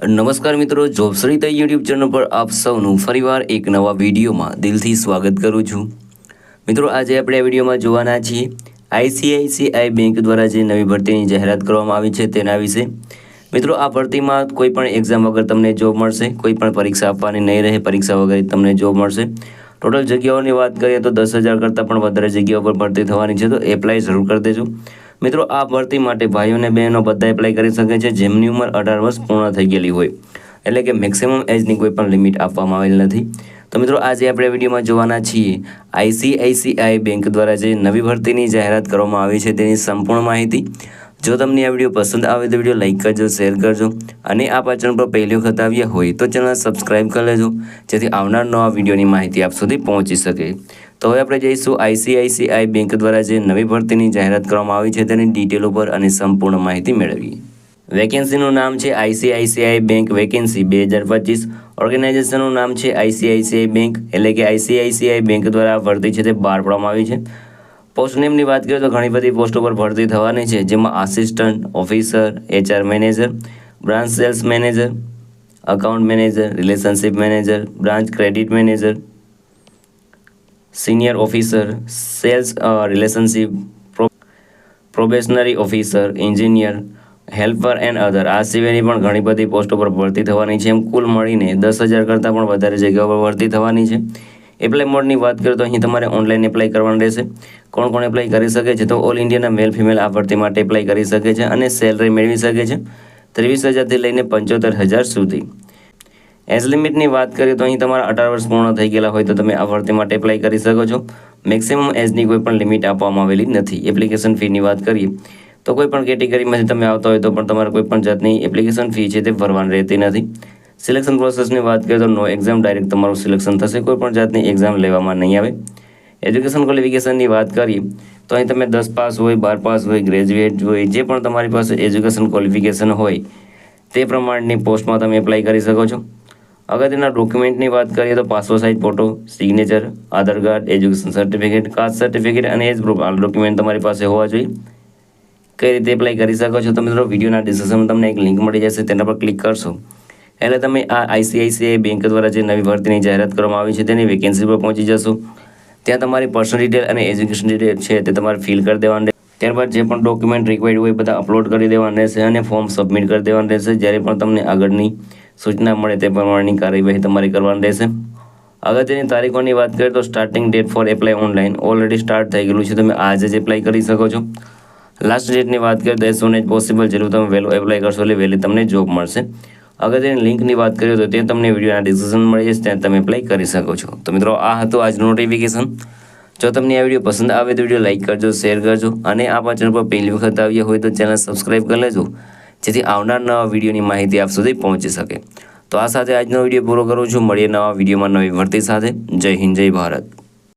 નમસ્કાર મિત્રો job Sarita YouTube channel પર આપ સૌનું ફરીવાર એક નવા વિડીયોમાં દિલથી સ્વાગત કરું છું. મિત્રો, આજે આપણે આ વિડીયોમાં જોવાના છીએ આઈસીઆઈસીઆઈ બેંક દ્વારા જે નવી ભરતીની જાહેરાત કરવામાં આવી છે તેના વિશે. મિત્રો, આ ભરતીમાં કોઈ પણ એક્ઝામ વગર તમને જોબ મળશે, કોઈ પણ પરીક્ષા આપવાની નહીં રહે, પરીક્ષા વગર તમને જોબ મળશે. ટોટલ જગ્યાઓની વાત કરીએ તો દસ હજાર કરતાં પણ વધારે જગ્યાઓ પર ભરતી થવાની છે, તો એપ્લાય જરૂર કરી દેજો. મિત્રો, આ ભરતી માટે ભાઈઓ અને બહેનો બધા એપ્લાય કરી શકે છે. જેમની ઉંમર અઢાર વર્ષ પૂર્ણ થઈ ગયેલી હોય. એટલે કે મેક્સિમમ એજની કોઈ પણ લિમિટ આપવામાં આવેલ નથી. તો મિત્રો, આજે આપણે વિડીયોમાં જોવાના છીએ આઈસીઆઈસીઆઈ બેંક દ્વારા જે નવી ભરતીની જાહેરાત કરવામાં આવી છે તેની સંપૂર્ણ માહિતી. જો તમને આ વીડિયો પસંદ આવે તો વીડિયો લાઇક કરજો, શેર કરજો અને આ પાચન પર પહેલી વખત આવ્યા હોય તો ચેનલ સબસ્ક્રાઈબ કરી લેજો, જેથી આવનાર નવા વિડીયોની માહિતી આપ સુધી પહોંચી શકે. તો હવે આપણે જઈશું આઈસીઆઈસીઆઈ બેંક દ્વારા જે નવી ભરતીની જાહેરાત કરવામાં આવી છે તેની ડિટેલ ઉપર અને સંપૂર્ણ માહિતી મેળવીએ. વેકેન્સીનું નામ છે આઈસીઆઈસીઆઈ બેંક વેકેન્સી બે હજાર પચીસ. ઓર્ગેનાઇઝેશનનું નામ છે આઈસીઆઈસીઆઈ બેંક એટલે કે આઈસીઆઈસીઆઈ બેંક દ્વારા ભરતી છે તે બહાર પાડવામાં આવી છે. પોસ્ટ નેમની વાત કરીએ તો ઘણી બધી પોસ્ટો પર ભરતી થવાની છે, જેમાં assistant officer HR manager branch sales manager account manager relationship manager branch credit manager senior officer sales relationship probationary officer engineer helper and other આ સિવાયની પણ ઘણી બધી પોસ્ટો પર ભરતી થવાની છે. એમ કુલ મળીને દસ હજાર કરતાં પણ વધારે જગ્યાઓ પર ભરતી થવાની છે. એપ્લાય મોડની વાત કરીએ તો અહીં તમારે ઓનલાઈન એપ્લાય કરવાનું રહેશે. કોણ કોણ એપ્લાય કરી શકે છે? તો ઓલ ઇન્ડિયાના મેલ ફિમેલ આ ભરતી માટે એપ્લાય કરી શકે છે અને સેલરી મેળવી શકે છે. ત્રેવીસ હજારથી લઈને પંચોતેર હજાર સુધી. એજ લિમિટની વાત કરીએ તો અહીં તમારા અઢાર વર્ષ પૂર્ણ થઈ ગયેલા હોય તો તમે આ ભરતી માટે એપ્લાય કરી શકો છો. મેક્સિમમ એજની કોઈ પણ લિમિટ આપવામાં આવેલી નથી. એપ્લિકેશન ફીની વાત કરીએ તો કોઈ પણ કેટેગરીમાંથી તમે આવતા હોય તો પણ તમારે કોઈ પણ જાતની એપ્લિકેશન ફી છે તે ભરવાની રહેતી નથી. સિલેક્શન પ્રોસેસની વાત કરીએ તો નો એક્ઝામ ડાયરેક્ટ તમારું સિલેક્શન થશે. કોઈ પણ જાતની એક્ઝામ લેવામાં નહીં આવે. એજ્યુકેશન ક્વોલિફિકેશનની વાત કરીએ તો અહીં તમે દસ પાસ હોય, બાર પાસ હોય ગ્રેજ્યુએટ હોય, જે પણ તમારી પાસે એજ્યુકેશન ક્વોલિફિકેશન હોય તે પ્રમાણની પોસ્ટમાં તમે એપ્લાય કરી શકો છો. અગત્યના ડોક્યુમેન્ટની વાત કરીએ તો passport size photo signature Aadhaar card education certificate caste certificate અને એજ પ્રૂફ આ ડોક્યુમેન્ટ તમારી પાસે હોવા જોઈએ. કઈ રીતે એપ્લાય કરી શકો છો તો મિત્રો વિડીયોના ડિસ્ક્રિપ્શનમાં તમને એક લિંક મળી જશે, તેના પર ક્લિક કરશો. એટલે તમે આ આઈસીઆઈસીઆઈ બેંક દ્વારા જે નવી ભરતીની જાહેરાત કરવામાં આવી છે તેની વેકેન્સી પર પહોંચી જશો. ત્યાં તમારી પર્સનલ ડિટેલ અને એજ્યુકેશન ડિટેલ છે તે તમારે ફિલ કરી દેવાનું રહેશે. ત્યારબાદ જે પણ ડોક્યુમેન્ટ રિક્વાયર્ડ હોય બધા અપલોડ કરી દેવાના રહેશે અને ફોર્મ સબમિટ કરી દેવાનું રહેશે. જ્યારે પણ તમને આગળની સૂચના મળે તે પ્રમાણેની કાર્યવાહી તમારે કરવાની રહેશે. અગત્યની તારીખોની વાત કરીએ તો starting date for apply online already start થઈ ગયેલું છે. તમે આજે જ એપ્લાય કરી શકો છો. લાસ્ટ ડેટની વાત કરીએ તો એ સોન એઝ પોસિબલ જેટલું તમે વહેલું એપ્લાય કરશો એટલે વહેલી તમને જોબ મળશે. અગત્યની લિંકની વાત કરીએ તો તે તમને વિડીયોના ડિસ્ક્રિપ્શન મળી જશે, ત્યાં તમે એપ્લાય કરી શકો છો. તો મિત્રો, આ હતું આજનું નોટિફિકેશન જો તમને આ વીડિયો પસંદ આવે તો વીડિયો લાઇક કરજો શેર કરજો અને આ ચેનલ પર પહેલી વખત આવ્યા હોય તો ચેનલ સબસ્ક્રાઈબ કરી લેજો. જેથી આવનાર નવા વિડીયોની માહિતી આપ સુધી પહોંચી શકે. તો આ સાથે આજનો વીડિયો પૂરો કરું છું. મળીએ નવા વિડીયોમાં નવી ભરતી સાથે. જય હિન્દ, જય ભારત.